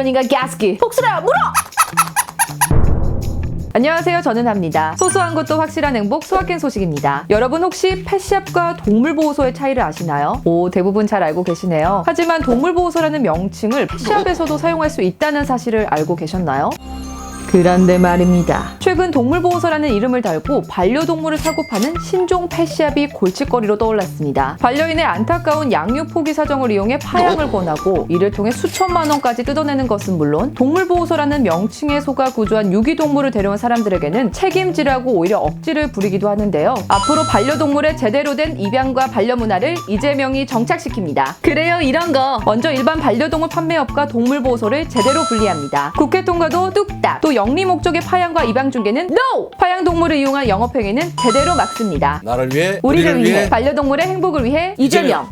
인간 가스키 복수라 물어! 안녕하세요. 저는 합니다. 소소한 것도 확실한 행복 소확행 소식입니다. 여러분 혹시 펫샵과 동물보호소의 차이를 아시나요? 오, 대부분 잘 알고 계시네요. 하지만 동물보호소라는 명칭을 펫샵에서도 사용할 수 있다는 사실을 알고 계셨나요? 그런데 말입니다. 최근 동물보호소라는 이름을 달고 반려동물을 사고 파는 신종 펫샵이 골칫거리로 떠올랐습니다. 반려인의 안타까운 양육 포기 사정을 이용해 파양을 권하고 이를 통해 수천만 원까지 뜯어내는 것은 물론 동물보호소라는 명칭에 속아 구조한 유기동물을 데려온 사람들에게는 책임지라고 오히려 억지를 부리기도 하는데요. 앞으로 반려동물의 제대로 된 입양과 반려 문화를 이재명이 정착시킵니다. 그래요, 이런 거. 먼저 일반 반려동물 판매업과 동물보호소를 제대로 분리합니다. 국회 통과도 뚝딱. 또 영리 목적의 파양과 입양 중 개는 NO! 파양 동물을 이용한 영업행위는 제대로 막습니다. 나를 위해 우리를 위해 반려동물의 행복을 위해. 이재명.